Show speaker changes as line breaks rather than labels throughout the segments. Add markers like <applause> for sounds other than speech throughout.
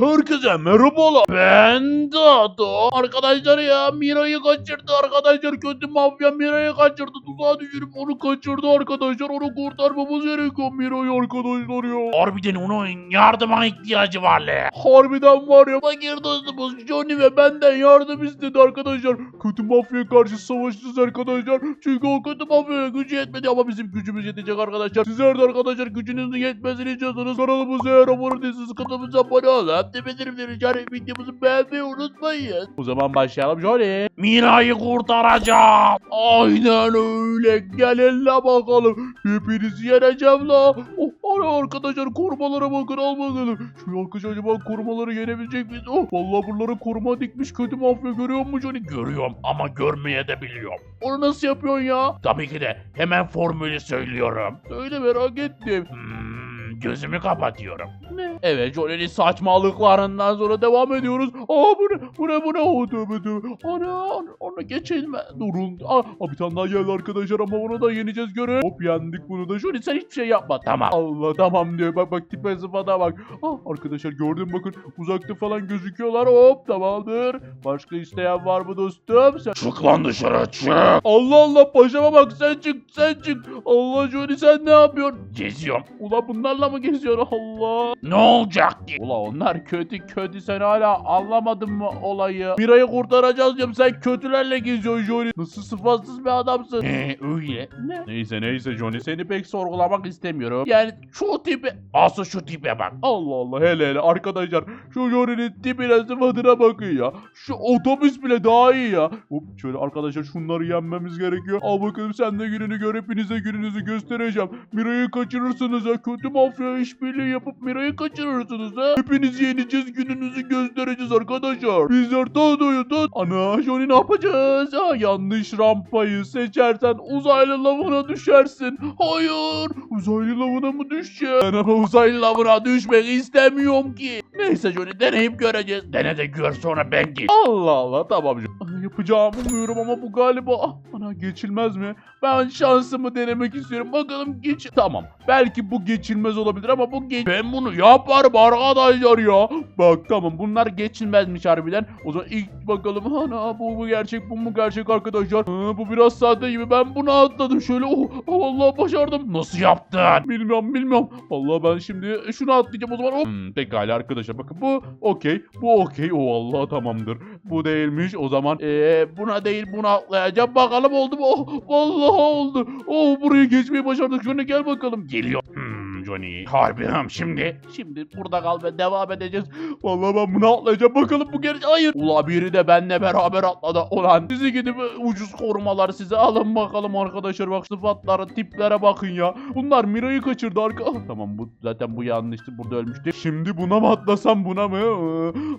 Herkese merhabalar. Ben Dado. Arkadaşlar ya Mira'yı kaçırdı arkadaşlar. Kötü mafya Mira'yı kaçırdı. Tuzağa düşürüp onu kaçırdı arkadaşlar. Onu kurtarmamız gerekiyor Mira'yı arkadaşlar ya. Harbiden onun yardıma ihtiyacı var le. Harbiden var ya. Fakir dostumuz Johnny ve benden yardım istedi arkadaşlar. Kötü mafyaya karşı savaşacağız arkadaşlar. Çünkü o kötü mafyaya gücü yetmedi ama bizim gücümüz yetecek arkadaşlar. Sizler de arkadaşlar gücünüzün yetmesini istiyorsanız kanalımıza abone değilseniz kanalımıza abone olun. Hem de bildirimleri işaret videomuzu beğenmeyi unutmayın. O zaman başlayalım Johnny. Mira'yı kurtaracağım. Aynen öyle. Gelin la bakalım. Hepinizi yeneceğim la. Oh, ana arkadaşlar korumalara bakın al bakalım. Şu arkadaş acaba korumaları yenebilecek miyiz? Oh, vallahi buralara koruma dikmiş kötü mafya görüyor musun Johnny? Görüyorum ama görmeye de biliyorum. Onu nasıl yapıyorsun ya? Tabii ki de hemen formülü söylüyorum. Söyle merak ettim. Hmm, gözümü kapatıyorum. Ne? Evet Johnny'nin saçmalıklarından sonra devam ediyoruz. Aa bu ne? Bu ne? Bu ne? Oh, tövbe tövbe. Ana, ana geçilme. Durun. Aa, aa, bir tane daha geldi arkadaşlar ama onu da yeneceğiz göre. Hop yendik bunu da. Johnny sen hiçbir şey yapma. Tamam. Allah tamam diyor. Bak bak tipe sıfata bak. Ah arkadaşlar gördün bakın uzakta falan gözüküyorlar. Hop tamamdır. Başka isteyen var mı dostum? Sen...
Çık lan dışarı çık.
Allah Allah paşama bak sen çık sen çık. Allah Johnny sen ne yapıyorsun?
Geziyorum.
Ula bunlarla mı geziyorsun Allah?
Ne olacak ki?
Ula onlar kötü kötü sen hala anlamadın mı olayı? Mira'yı kurtaracağız diyorum sen kötülerle geziyorsun Johnny. Nasıl sıfatsız bir adamsın.
Ee, öyle.
Ne? Neyse neyse Johnny seni pek sorgulamak istemiyorum. Yani şu tipi...
Asıl şu tipe bak.
Allah Allah hele hele arkadaşlar şu Johnny'nin tipine sıfatına bakın ya. Şu otobüs bile daha iyi ya. Hop şöyle arkadaşlar şunları yenmemiz gerekiyor. Al bakalım sen de gününü gör hepinize gününüzü göstereceğim. Mira'yı kaçırırsınız ha. Kötü mafya işbirliği yapıp Mira'yı kaçırırsınız ha. Hepinizi yeneceğiz gününüzü göstereceğiz arkadaşlar. Bizler tut. Ana Johnny ne yapacağız? Ha, yanlış rampayı seçersen uzaylı lavına düşersin. Hayır. Uzaylı lavına mı düşeceğim? Ben ama uzaylı lavına düşmek istemiyorum ki. Neyse Johnny deneyip göreceğiz.
Dene de gör sonra ben geç.
Allah Allah tamam Johnny. Yapacağımı umuyorum ama bu galiba ah, ana geçilmez mi? Ben şansımı denemek istiyorum. Bakalım geç. Tamam. Belki bu geçilmez olabilir ama bu geç. Ben bunu yaparım arkadaşlar ya. Bak tamam bunlar geçilmezmiş harbiden. O zaman ilk bakalım ana bu mu gerçek bu mu gerçek arkadaşlar. Ha, bu biraz sahte gibi. Ben bunu atladım şöyle. Oh, oh Allah başardım.
Nasıl yaptın?
Bilmiyorum bilmiyorum. Vallahi ben şimdi şunu atlayacağım o zaman. Hop. Hmm, pekala arkadaşlar bakın bu okey. Bu okey. O Allah tamamdır. Bu değilmiş. O zaman ee, buna değil buna atlayacağım. Bakalım oldu mu? Oh, vallahi oldu. Oh burayı geçmeyi başardık. Şöyle gel bakalım. Geliyor.
Hmm, Johnny. Harbiden şimdi.
Şimdi burada kal ve devam edeceğiz. Vallahi ben buna atlayacağım. Bakalım bu gerçek. Hayır. Ula biri de benle beraber atladı. Ulan sizi gidip ucuz korumalar size alın bakalım arkadaşlar. Bak sıfatlara tiplere bakın ya. Bunlar Mira'yı kaçırdı arka. Ah, tamam bu zaten bu yanlıştı. Burada ölmüştü. Şimdi buna mı atlasam buna mı?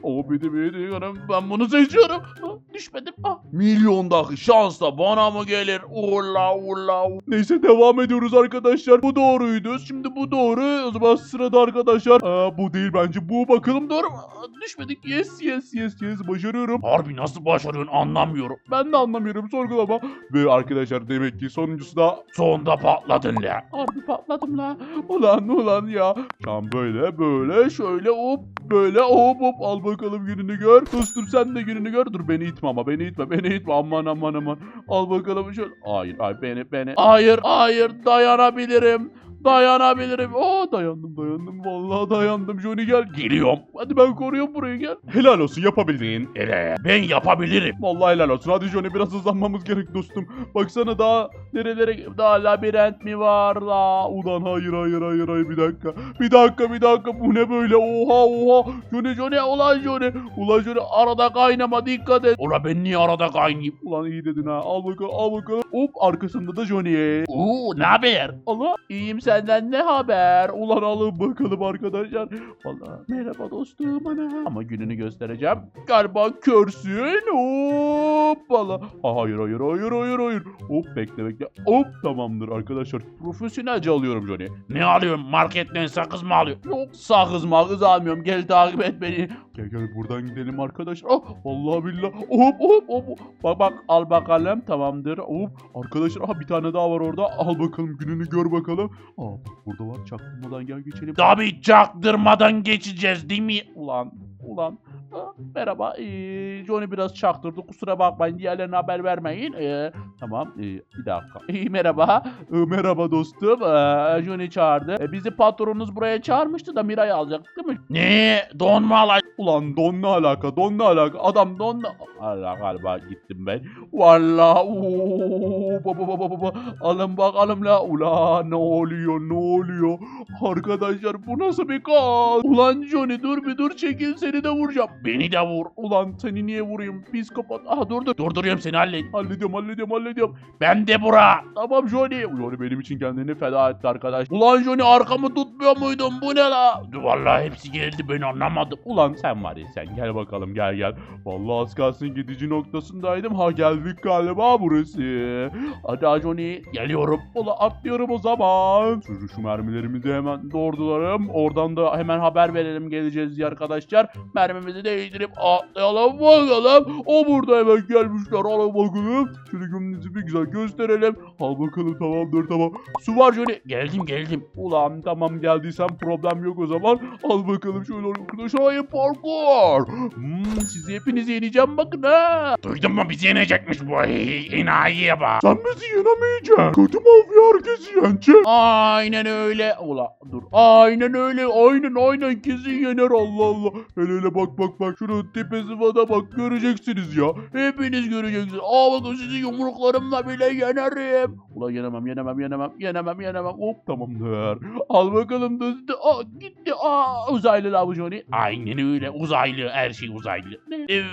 O bidi bidi. Ben bunu seçiyorum. Düşmedim. Milyondaki şans da bana mı gelir? Ula ula. Neyse devam ediyoruz arkadaşlar. Bu doğruydu. Şimdi bu doğru. O zaman sırada arkadaşlar. Aa, bu değil bence. Bu bakalım doğru mu? Aa, Düşmedik. Yes yes yes yes. Başarıyorum.
Harbi nasıl başarıyorsun anlamıyorum.
Ben de anlamıyorum. Sorgulama. Ve arkadaşlar demek ki sonuncusu da
Sonunda patladın la.
Harbi patladım la. Ulan ulan ya. Tam böyle böyle şöyle hop böyle hop hop al bakalım gününü gör. Dostum sen de gününü gör. Dur beni itme ama beni itme beni itme aman aman aman. Al bakalım şöyle. Hayır hayır beni beni. Hayır hayır dayanabilirim. Dayanabilirim. Aa dayandım dayandım. Vallahi dayandım. Johnny gel.
Geliyorum.
Hadi ben koruyorum burayı gel. Helal olsun yapabildin.
Ele. Ben yapabilirim.
Vallahi helal olsun. Hadi Johnny biraz hızlanmamız gerek dostum. Baksana daha nerelere daha labirent mi var la? Ulan hayır hayır hayır hayır bir dakika. Bir dakika bir dakika bu ne böyle? Oha oha. Johnny Johnny ulan Johnny. Ulan Johnny arada kaynama dikkat et.
Ula ben niye arada kaynayayım?
Ulan iyi dedin ha. Al bakalım al bakalım. Hop arkasında da Johnny.
Uuu ne haber?
Allah iyiyim senden ne haber? Ulan alın bakalım arkadaşlar. Vallahi merhaba dostum ana. Ama gününü göstereceğim. Galiba körsün. Hop valla. Ha, hayır hayır hayır hayır hayır. Hop bekle bekle. Hop tamamdır arkadaşlar. Profesyonelce alıyorum Johnny.
Ne alıyorum? Marketten sakız mı alıyorum?
Yok sakız makız almıyorum. Gel takip et beni. Gel gel buradan gidelim arkadaşlar. Ah vallahi billahi. Hop hop hop. Bak bak al bakalım tamamdır. Hop arkadaşlar aha bir tane daha var orada. Al bakalım gününü gör bakalım. Aa burada var çaktırmadan gel geçelim.
Tabii çaktırmadan geçeceğiz değil mi?
Ulan ulan. Merhaba. Ee, Johnny biraz çaktırdı. Kusura bakmayın. Diğerlerine haber vermeyin. Ee, tamam. ee, bir dakika. <laughs> Merhaba. Merhaba dostum. Johnny çağırdı. Bizi patronunuz buraya çağırmıştı da Mira'yı alacaktık değil mi?
Ne? Donma alay.
Ulan don ne alaka? Don ne alaka? Adam don ne... Allah galiba gittim ben. Valla. Alın bakalım la. Ulan ne oluyor ne oluyor? Arkadaşlar bu nasıl bir kaz? Ulan Johnny dur bir dur çekil seni de vuracağım.
Beni de vur.
Ulan seni niye vurayım? Psikopat. Aha dur dur.
Durduruyorum seni hallet.
Hallediyorum hallediyorum hallediyorum.
Ben de bura.
Tamam Johnny. Johnny benim için kendini feda etti arkadaş. Ulan Johnny arkamı tutmuyor muydun? Bu ne la?
Vallahi hepsi geldi ben anlamadım.
Ulan sen var ya sen gel bakalım gel gel. Vallahi az kalsın gidici noktasındaydım. Ha geldik galiba burası. Hadi Johnny.
Geliyorum.
Ulan atlıyorum o zaman. Şu, şu mermilerimizi hemen doğrularım. Oradan da hemen haber verelim geleceğiz arkadaşlar. Mermimizi değiştirip atlayalım bakalım. O burada hemen gelmişler. Alın bakalım. Şöyle gömleğinizi bir güzel gösterelim. Al bakalım tamamdır tamam. Su var Johnny.
Geldim geldim.
Ulan tamam geldiysen problem yok o zaman. Al bakalım şöyle arkadaşlar. Hayır parkur. Hmm, sizi hepinizi yeneceğim bakın ha.
Duydun mu bizi yenecekmiş bu enayiye bak.
Sen bizi yenemeyeceksin. Kötü mafya herkesi yenecek. Aynen öyle. Ula dur. Aynen öyle. Aynen aynen kesin yener Allah Allah. Hele hele bak bak bak. Şunun tepesi bana bak. Göreceksiniz ya. Hepiniz göreceksiniz. Aa bakın sizi yumruklarımla bile yenerim. Ula yenemem yenemem yenemem. Yenemem yenemem. Hop tamamdır. Al bakalım dostu. Aa gitti. Aa uzaylı la bu Johnny.
Aynen öyle uzaylı her şey uzaylı.
Evet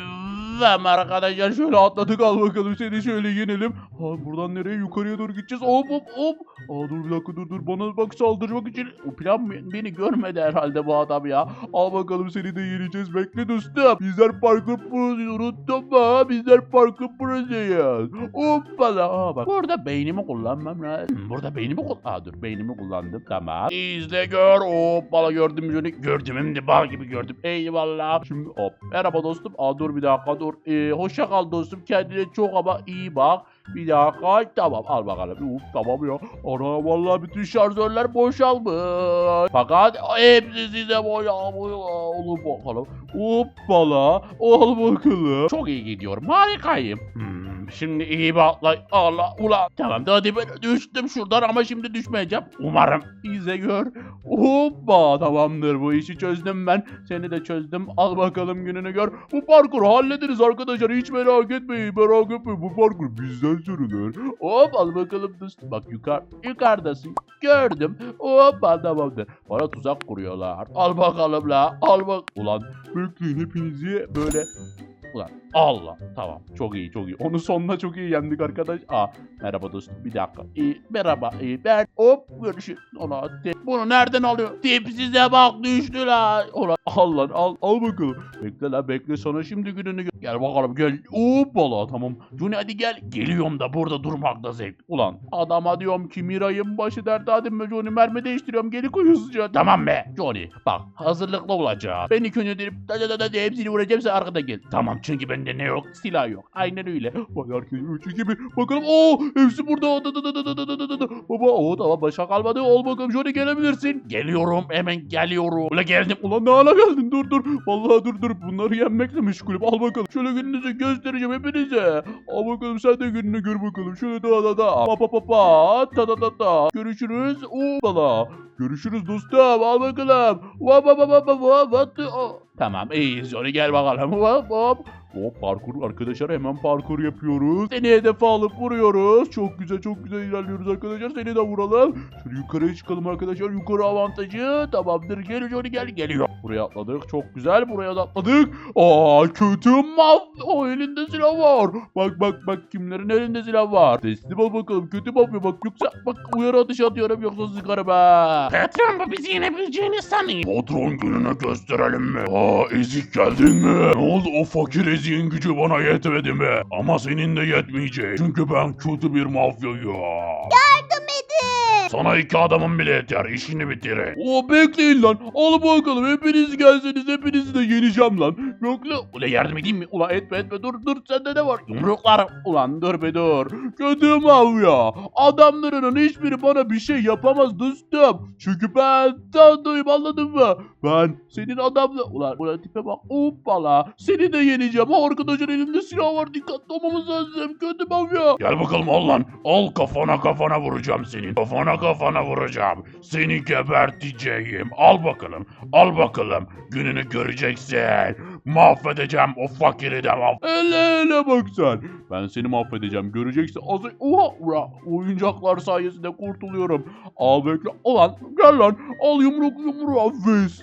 arkadaşlar şöyle atladık al bakalım seni şöyle yenelim. Ha buradan nereye yukarıya doğru gideceğiz. Hop hop hop. Aa dur bir dakika dur dur bana bak saldırmak için. O plan beni görmedi herhalde bu adam ya. Al bakalım seni de yeneceğiz bekle dostum. Bizler parkur prosu unuttun mu? Bizler parkur prosuyuz. Hoppala. Aa bak burada beynimi kullanmam lazım. Burada beynimi kullan. Dur beynimi kullandım tamam.
İzle gör. Hoppala gördüm. Gördüm hem de bal gibi gördüm.
Eyvallah. Şimdi hop. Merhaba dostum. Aa dur bir dakika dur. Ee, hoşça kal dostum. Kendine çok ama iyi bak. Bir dakika. Tamam al bakalım. Uf, tamam ya. Ana vallahi bütün şarjörler boşalmış. Fakat hepsi size boşalmış. Olur bakalım. Hoppala. Al bakalım. Çok iyi gidiyorum. Harikayım.
Hmm, şimdi iyi bakla. Allah ulan.
Tamam da hadi ben düştüm şuradan ama şimdi düşmeyeceğim.
Umarım.
İzle gör. Hoppa tamamdır bu işi çözdüm ben. Seni de çözdüm. Al bakalım gününü gör. Bu parkuru hallederiz arkadaşlar. Hiç merak etmeyin merak etmeyin. Bu parkur bizden sürülür. Hop al bakalım dostum. Bak yukarı, yukarıdasın. Gördüm. Hoppa tamamdır. Bana tuzak kuruyorlar. Al bakalım la. Al bak. Ulan bekleyin hepinizi böyle Ulan Allah tamam çok iyi çok iyi. Onu sonuna çok iyi yendik arkadaş. Aa merhaba dostum bir dakika. İyi, merhaba iyi ben hop görüşürüz. Ona te- bunu nereden alıyor? Tip size bak düştü la. Ulan al lan al al bakalım. Bekle la bekle sana şimdi gününü gö- Gel bakalım gel. Hoppala tamam. Juni hadi gel.
Geliyorum da burada durmakta zevk.
Ulan adama diyorum ki Miray'ın başı dert adım mı Johnny mermi değiştiriyorum geri koyuyorsun.
Tamam be.
Johnny bak hazırlıklı olacağım. Ben ilk önce dirip da da da da hepsini vuracağım sen arkada gel.
Tamam çünkü Bende ne yok?
Silah yok. Aynen öyle. Vay herkes 3 2 1. Bakalım. Oo hepsi burada. Da, da, da, da, da, da, da, da. Baba o tamam başa kalmadı. Ol bakalım şöyle gelebilirsin.
Geliyorum hemen geliyorum. Ula geldim.
Ulan ne ala geldin dur dur. Vallahi dur dur. Bunları yenmekle meşgulüm. Al bakalım. Şöyle gününüzü göstereceğim hepinize. Al bakalım sen de gününü gör bakalım. Şöyle da da da. Pa pa pa pa. Ta ta ta ta. Görüşürüz. Uuu bala. Görüşürüz dostum. Al bakalım. Va va va va va va. Tamam iyi. Sonra gel bakalım. Hop hop. Hop parkur arkadaşlar hemen parkur yapıyoruz. Seni hedefe alıp vuruyoruz. Çok güzel çok güzel ilerliyoruz arkadaşlar. Seni de vuralım. Şöyle yukarıya çıkalım arkadaşlar. Yukarı avantajı. Tamamdır gel Johnny gel geliyor. Buraya atladık. Çok güzel. Buraya da atladık. Aa kötü mav. O elinde silah var. Bak bak bak kimlerin elinde silah var. Teslim ol bakalım. Kötü mafya bak. Yoksa bak uyarı atışı atıyorum yoksa sıkarım ha.
Patron bu bizi yenebileceğini sanıyor.
Patron gününü gösterelim mi? Aa ezik geldin mi? Ne oldu o fakir eziğin gücü bana yetmedi mi? Ama senin de yetmeyecek. Çünkü ben kötü bir mafyayım.
Edin.
Sana iki adamın bile yeter. İşini bitirin.
O bekleyin lan. Al bakalım hepiniz gelseniz hepinizi de yeneceğim lan. Bekle. Ula yardım edeyim mi? Ula etme etme dur dur sende ne var? Yumruklarım. Ulan dur be dur. Kötü mafya. Adamların hiçbiri bana bir şey yapamaz dostum. Çünkü ben tanıdığım anladın mı? Ben senin adamla... Ulan ulan tipe bak. Hoppala. Seni de yeneceğim. Ha arkadaşlar elimde silah var. Dikkatli olmamız lazım. Kötü mafya.
Gel bakalım al lan. Al kafana kafana vuracağım senin. Kafana kafana vuracağım. Seni geberteceğim. Al bakalım. Al bakalım. Gününü göreceksin. Mahvedeceğim o fakiri de mahv-
Hele hele bak sen. Ben seni mahvedeceğim. Göreceksin. Az Oha ura. Oyuncaklar sayesinde kurtuluyorum. Al bekle. Ulan gel lan. Al yumruk yumruğa vs.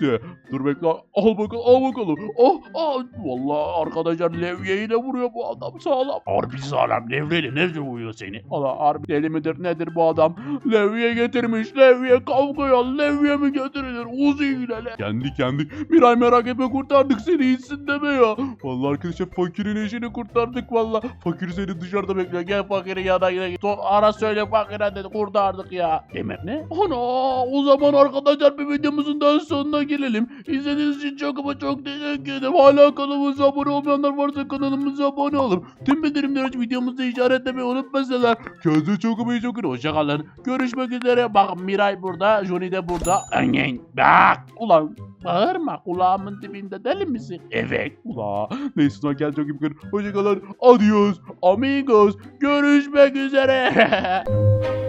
Dur bekle. Al bakalım. Al bakalım. Oh ah. Vallahi arkadaşlar levyeyi de vuruyor bu adam sağlam.
Harbi sağlam. Levreyle nerede uyuyor seni?
Allah harbi deli midir nedir bu adam? Levye getirmiş. Levye kavgaya levye mi getirilir? Uzi ile. Kendi kendi. Miray merak etme kurtardık seni iyisin deme. Vallahi arkadaşlar fakirin eşini kurtardık vallahi. Fakir seni dışarıda bekliyor. Gel fakirin yanına. To- Ara söyle fakire dedi kurtardık ya. Demek ne? Ana o zaman arkadaşlar bir videomuzun daha sonuna gelelim. İzlediğiniz için çok ama çok teşekkür ederim. Hala kanalımıza abone olmayanlar varsa kanalımıza abone olun. Tüm bildirimleri aç videomuzda işaretlemeyi unutmasınlar. Kendinize çok ama çok iyi. Hoşçakalın. Görüşmek üzere. Bak Miray burada. Johnny de burada.
Bak.
Ulan bağırma kulağımın dibinde deli misin?
Evet.
Ula neyse sonra kendinize çok iyi bakın. Hoşçakalın. Adios amigos. Görüşmek üzere. <laughs>